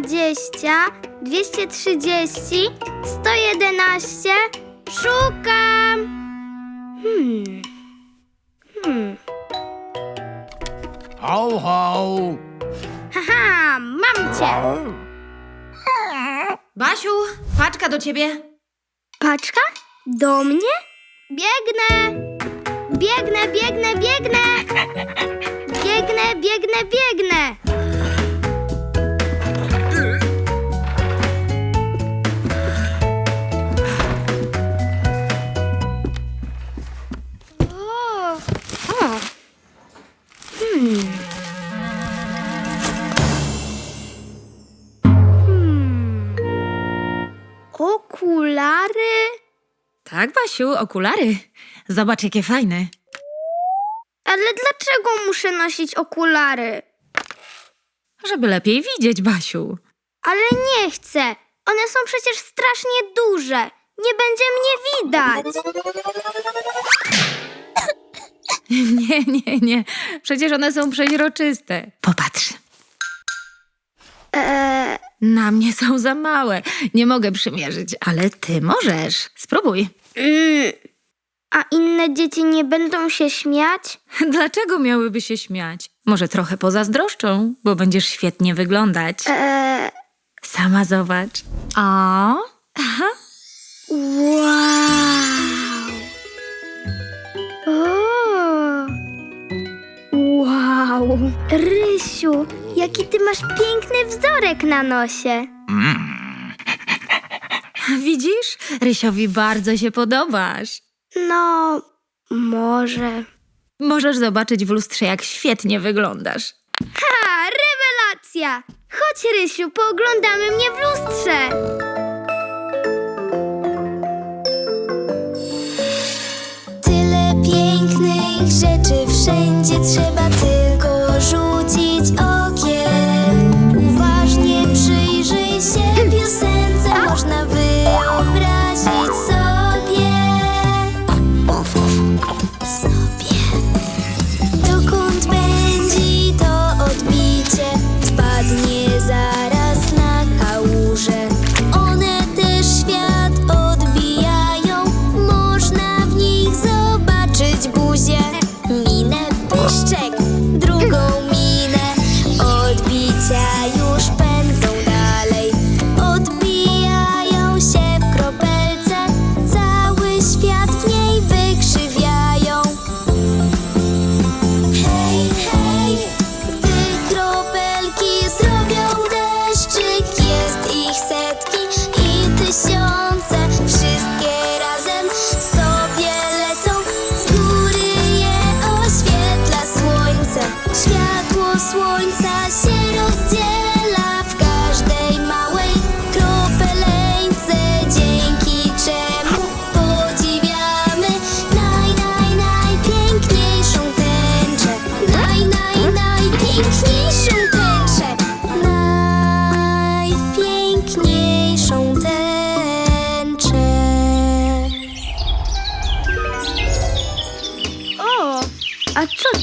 220, 230, 111. Szukam. Hmm. Hmm. Ho, ho! Haha, mam cię. Basiu, paczka do ciebie. Paczka? Do mnie? Biegnę! Biegnę, biegnę, biegnę! Biegnę, biegnę, biegnę! Tak, Basiu, okulary. Zobacz, jakie fajne. Ale dlaczego muszę nosić okulary? Żeby lepiej widzieć, Basiu. Ale nie chcę. One są przecież strasznie duże. Nie będzie mnie widać. Nie, nie, nie. Przecież one są przeźroczyste. Popatrz. Eee, Na mnie są za małe. Nie mogę przymierzyć, ale ty możesz. Spróbuj. Mm, a inne dzieci nie będą się śmiać? Dlaczego miałyby się śmiać? Może trochę pozazdroszczą, bo będziesz świetnie wyglądać. Eee, Sama zobacz. O, aha. wow. O. Wow. Rysiu, jaki ty masz piękny wzorek na nosie. Rysiowi bardzo się podobasz. No, może. Możesz zobaczyć w lustrze, jak świetnie wyglądasz. Ha, rewelacja! Chodź, Rysiu, pooglądamy mnie w lustrze. Tyle pięknych rzeczy wszędzie trzeba tylko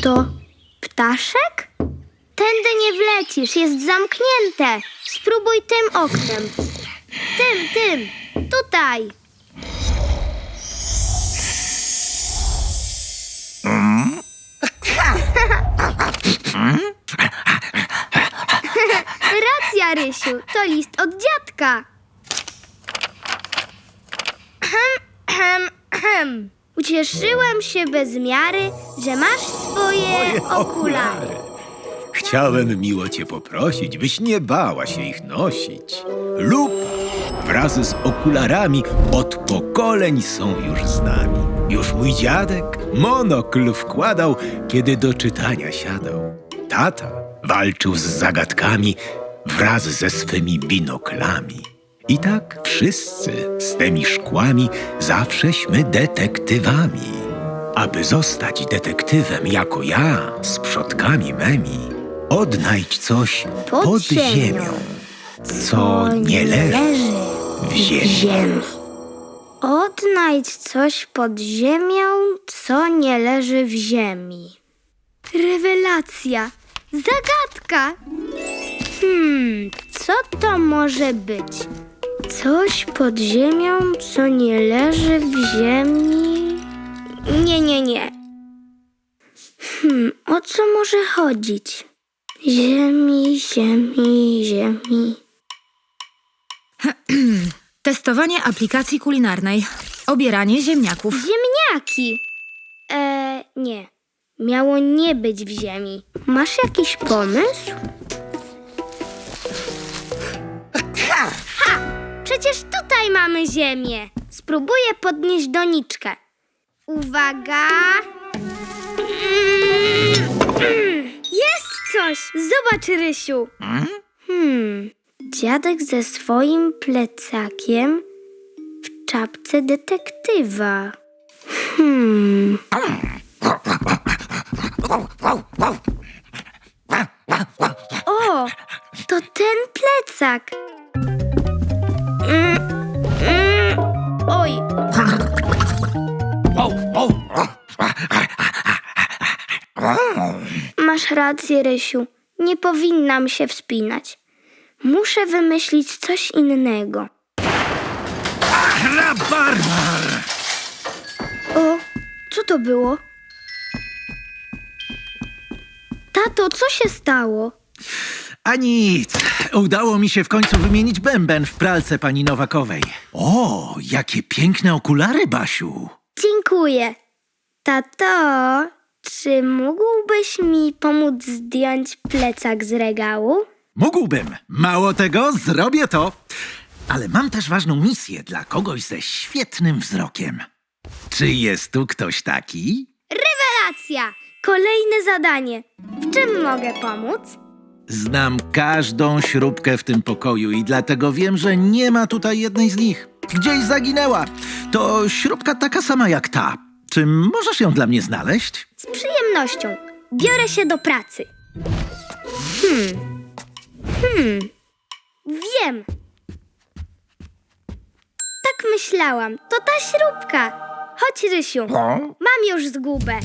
to? Ptaszek? Tędy nie wlecisz, jest zamknięte. Spróbuj tym oknem. Tym, tym, tutaj. Racja, Rysiu, to list od dziadka. Ucieszyłem się bez miary, że masz swoje okulary. Chciałem miło cię poprosić, byś nie bała się ich nosić. Lupa wraz z okularami od pokoleń są już z nami. Już mój dziadek monokl wkładał, kiedy do czytania siadał. Tata walczył z zagadkami wraz ze swymi binoklami. I tak wszyscy z tymi szkłami zawsześmy detektywami. Aby zostać detektywem jako ja z przodkami memi, odnajdź coś Pod ziemią, co nie leży w ziemi. Odnajdź coś pod ziemią, co nie leży w ziemi. Rewelacja! Zagadka! Hmm, co to może być? Coś pod ziemią, co nie leży w ziemi? Nie, nie, nie. Hmm, o co może chodzić? Ziemi, ziemi, ziemi. Testowanie aplikacji kulinarnej. Obieranie ziemniaków. Ziemniaki! E, nie. Miało nie być w ziemi. Masz jakiś pomysł? Przecież tutaj mamy ziemię. Spróbuję podnieść doniczkę. Uwaga! Mm, Jest coś! Zobacz, Rysiu. Hmm. Dziadek ze swoim plecakiem w czapce detektywa. Hmm. O, to ten plecak. Oj. Masz rację, Rysiu. Nie powinnam się wspinać. Muszę wymyślić coś innego. Rabarbar! O, co to było? Tato, co się stało? A nic. Udało mi się w końcu wymienić bęben w pralce pani Nowakowej. O, jakie piękne okulary, Basiu. Dziękuję. Tato, czy mógłbyś mi pomóc zdjąć plecak z regału? Mógłbym. Mało tego, zrobię to. Ale mam też ważną misję dla kogoś ze świetnym wzrokiem. Czy jest tu ktoś taki? Rewelacja! Kolejne zadanie. W czym mogę pomóc? Znam każdą śrubkę w tym pokoju i dlatego wiem, że nie ma tutaj jednej z nich. Gdzieś zaginęła. To śrubka taka sama jak ta. Czy możesz ją dla mnie znaleźć? Z przyjemnością. Biorę się do pracy. Hmm. Hmm. Wiem. Tak myślałam. To ta śrubka. Chodź, Rysiu. Mam już zgubę.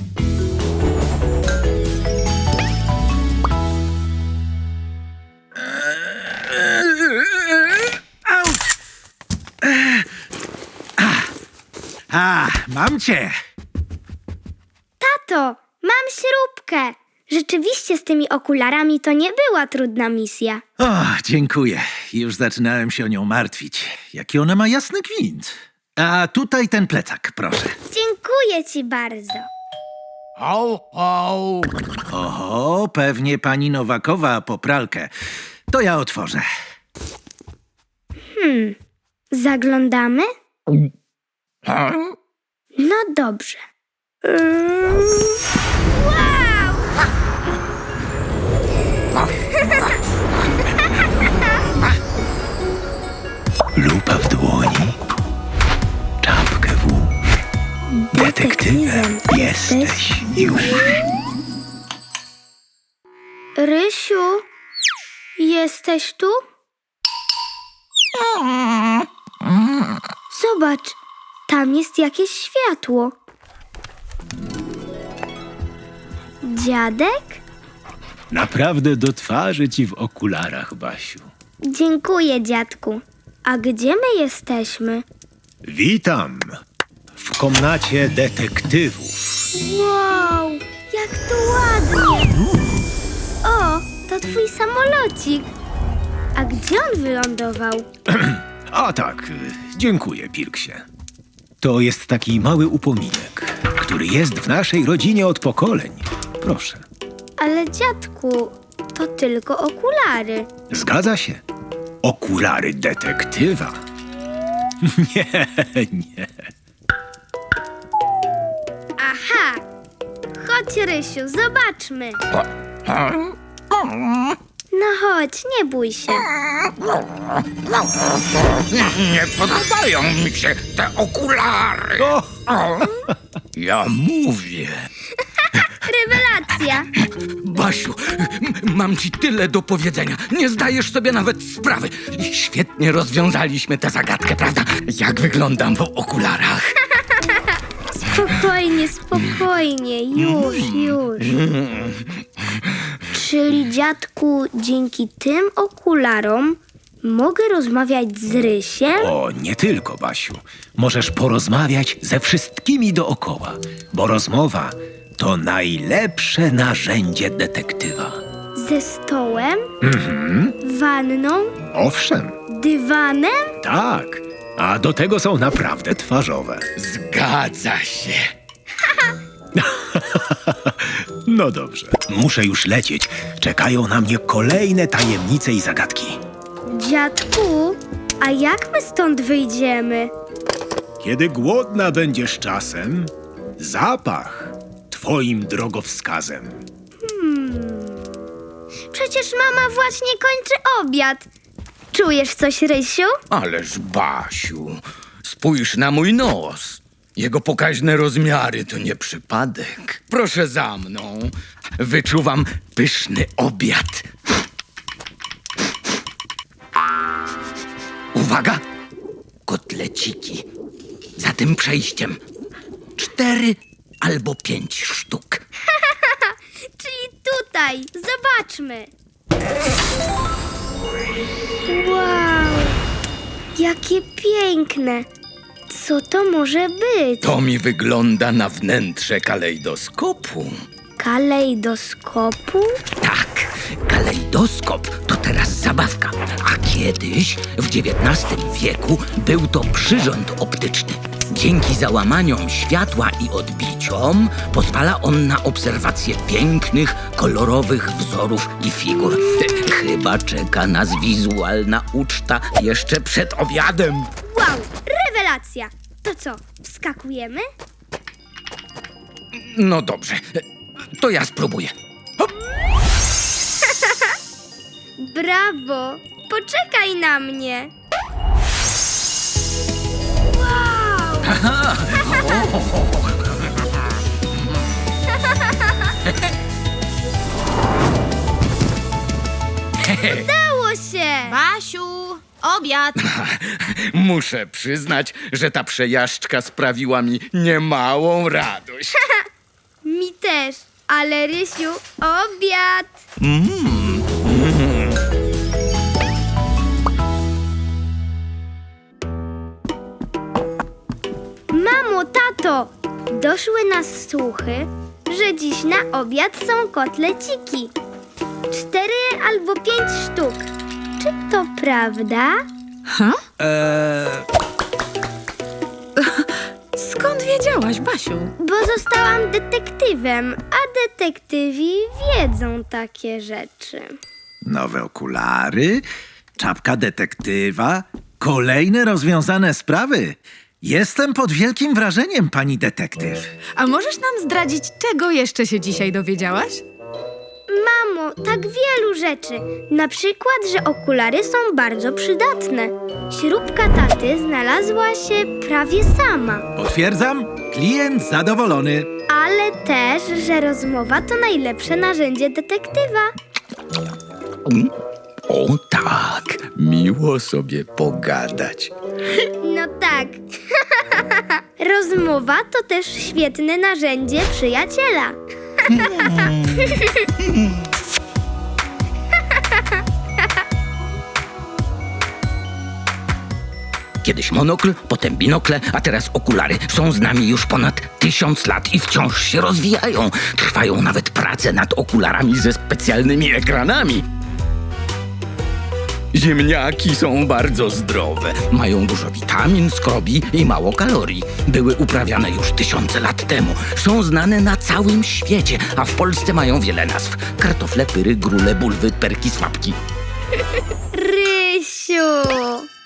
A, mam cię. Tato, mam śrubkę. Rzeczywiście z tymi okularami to nie była trudna misja. O, dziękuję. Już zaczynałem się o nią martwić. Jaki ona ma jasny gwint. A tutaj ten plecak, proszę. Dziękuję ci bardzo. Oho, pewnie pani Nowakowa po pralkę. To ja otworzę. Zaglądamy? No dobrze. Wow! Lupa w dłoni, czapkę włóż. Detektywem jesteś już. Rysiu, jesteś tu? Zobacz, tam jest jakieś światło. Dziadek? Naprawdę do twarzy ci w okularach, Basiu. Dziękuję, dziadku. A gdzie my jesteśmy? Witam w komnacie detektywów. Wow, jak to ładnie! O, to twój samolocik. A gdzie on wylądował? A tak, dziękuję, Pilksie. To jest taki mały upominek, który jest w naszej rodzinie od pokoleń. Proszę. Ale dziadku, to tylko okulary. Zgadza się. Okulary detektywa. Nie, nie. Aha! Chodź, Rysiu, zobaczmy. No chodź, nie bój się. Nie podobają mi się te okulary. O, ja mówię. Rewelacja! Basiu, m- mam ci tyle do powiedzenia. Nie zdajesz sobie nawet sprawy. Świetnie rozwiązaliśmy tę zagadkę, prawda? Jak wyglądam w okularach? Spokojnie, spokojnie. Już, już. Czyli dziadku, dzięki tym okularom mogę rozmawiać z Rysiem? O, nie tylko, Basiu. Możesz porozmawiać ze wszystkimi dookoła, bo rozmowa to najlepsze narzędzie detektywa. Ze stołem? Wanną? Owszem, Dywanem? tak. A do tego są naprawdę twarzowe. Zgadza się. No dobrze. Muszę już lecieć. Czekają na mnie kolejne tajemnice i zagadki. Dziadku, a jak my stąd wyjdziemy? Kiedy głodna będziesz czasem, zapach twoim drogowskazem. Przecież mama właśnie kończy obiad. Czujesz coś, Rysiu? Ależ Basiu, spójrz na mój nos. Jego pokaźne rozmiary to nie przypadek. Proszę za mną. Wyczuwam pyszny obiad. Uwaga! Kotleciki. Za tym przejściem. Cztery albo pięć sztuk. Czyli tutaj. Zobaczmy. Wow, jakie piękne. Co to może być? To mi wygląda na wnętrze kalejdoskopu. Kalejdoskopu? Tak, kalejdoskop to teraz zabawka, a kiedyś, w XIX wieku, był to przyrząd optyczny. Dzięki załamaniom światła i odbiciom pozwala on na obserwację pięknych, kolorowych wzorów i figur. Chyba czeka nas wizualna uczta jeszcze przed obiadem. Wow, rewelacja. To co, wskakujemy? No dobrze, to ja spróbuję. Brawo! Poczekaj na mnie! Wow! Udało się! Basiu, obiad! Muszę przyznać, że ta przejażdżka sprawiła mi niemałą radość. Mi też, ale Rysiu, obiad! Mamo, tato, doszły nas słuchy, że dziś na obiad są kotleciki. Cztery albo pięć sztuk. Czy to prawda? Skąd wiedziałaś, Basiu? Bo zostałam detektywem, a detektywi wiedzą takie rzeczy. Nowe okulary, czapka detektywa, kolejne rozwiązane sprawy. Jestem pod wielkim wrażeniem, pani detektyw. A możesz nam zdradzić, czego jeszcze się dzisiaj dowiedziałaś? Mamo, tak wielu rzeczy. Na przykład, że okulary są bardzo przydatne. Śrubka taty znalazła się prawie sama. Potwierdzam, klient zadowolony. Ale też, że rozmowa to najlepsze narzędzie detektywa. O tak, miło sobie pogadać. No tak. Rozmowa to też świetne narzędzie przyjaciela. Kiedyś monokl, potem binokle, a teraz okulary. Są z nami już ponad tysiąc lat i wciąż się rozwijają. Trwają nawet prace nad okularami ze specjalnymi ekranami. Ziemniaki są bardzo zdrowe. Mają dużo witamin, skrobi i mało kalorii. Były uprawiane już tysiące lat temu. Są znane na całym świecie, a w Polsce mają wiele nazw. Kartofle, pyry, grule, bulwy, perki, słapki. Rysiu!